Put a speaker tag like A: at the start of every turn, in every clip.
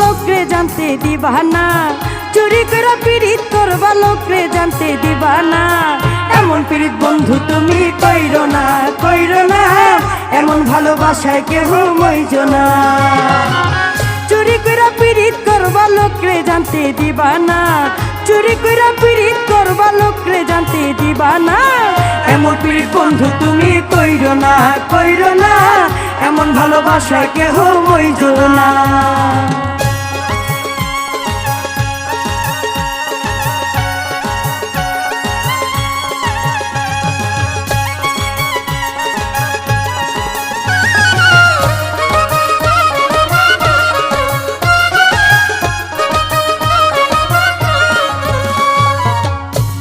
A: লোকরে জানতে দিবা না। চুরি করে পীড়িত করবা লোকরে জানতে দিবা না। এমন পীড়িত বন্ধু তুমি কইরো না কইরো না। এমন ভালোবাসায় কেহ মইজ না। চুরি করে পীড়িত করবা লোকরে জানতে দিবা না। চুরি করে পীড়িত করবা লোকরে জানতে দিবা না। এমন পীড়িত বন্ধু তুমি কইরো না কইরো না। এমন ভালোবাসায় কেহ মইজ না।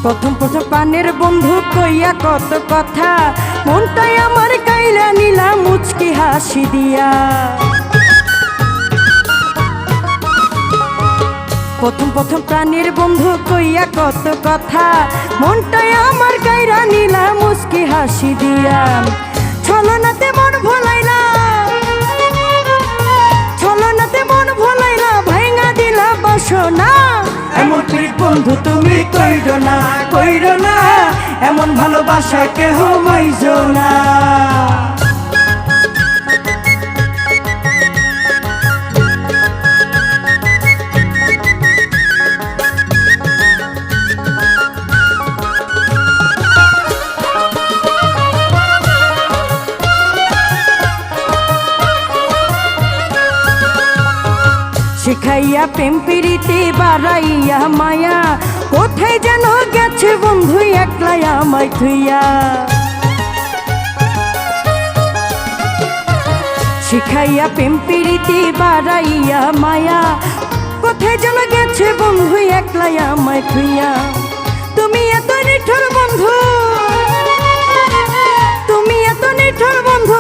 A: প্রথম প্রথম পানের বন্ধু কইয়া কত কথা। মনটাই আমার কাইলা নিলা মুচকি হাসি দিয়া। প্রথম প্রথম প্রাণীর বন্ধু কইয়া কত কথা, মনটাই আমার গাইরা নিলা মুচকি হাসি দিয়া। ছলনাতে মন ভোলাইলা বন্ধু তুমি কইর না কইর না এমন ভালোবাসা কেহ মাইজ না। শিখাইয়া প্রেম পিড়িতে বাড়াইয়া মায়া। কোথায় যেন গেছে বন্ধু একলাই আমায় থুইয়া। শিখাইয়া, প্রেম পিড়িতে বাড়াইয়া মায়া। কোথায় যেন গেছে বন্ধু একলাই আমায় থুইয়া। তুমি এত নিঠুর বন্ধু। তুমি এত নিঠুর বন্ধু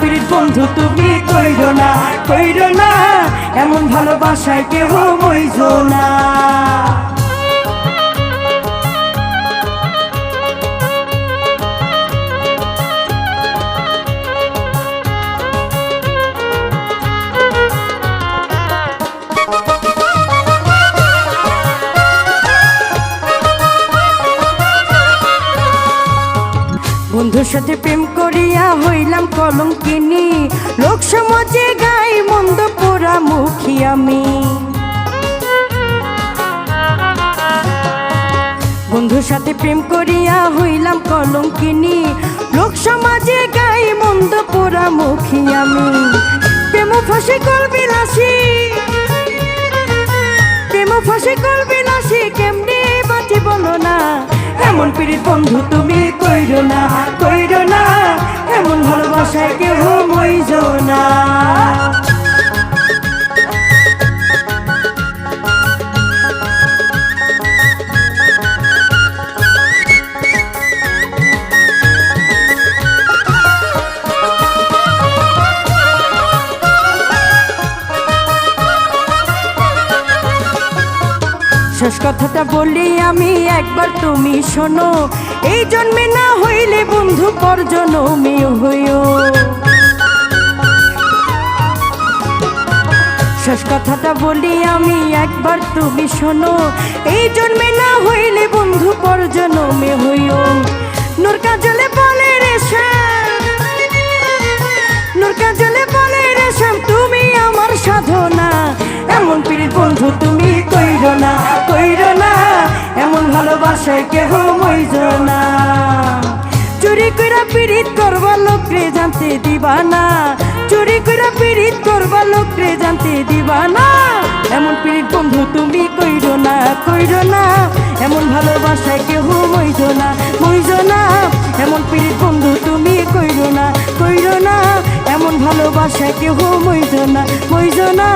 A: পীড়িত বন্ধু তুমি কইরো না কইরো না এমন ভালোবাসায় কেউ মইজো না। বন্ধুর সাথে প্রেম করিয়া হইলাম কলঙ্কিনী। লোক সমাজে গাই মন্দ পোড়া মুখী আমি। বন্ধুর সাথে প্রেম করিয়া হইলাম কলঙ্কিনী। লোক সমাজে গাই মন্দ পোড়া মুখী আমি। প্রেম ফাঁসি করবি লাসি প্রেম ফাঁসি করবি লাসি কেমনি এমন পীড়িত বন্ধু তুমি কইরো না কইরো না। এমন ভালোবাসায় কেউ মইজ না। শেষ কথাটা বলি আমি একবার, তুমি শোনো, এই জন্মে না হইলে বন্ধু পর জন্মে হইও। শেষ কথাটা বলি আমি একবার, তুমি শোনো, এই জন্মে না হইলে বন্ধু পর জন্মে হইও। নূর কাজলে বলে রে শ্যাম, নূর কাজলে বলে রে তুমি আমার সাধনা, এমন পীড়িত বন্ধু তুমি কইরো আশায় কেহ মইজ না। চুরি কইরা পীড়িত লোক লোকরে জানতে দিবা না। চুরি কইরা পীড়িত লোক লোকরে জানতে দিবা না। এমন পীড়িত বন্ধু তুমি কইর না কইর না। এমন ভালোবাসায় কেহ মইজ না মইজ না। এমন পীড়িত বন্ধু তুমি কইর না কইর না। এমন ভালোবাসায় কেহ মইজ না মইজ না।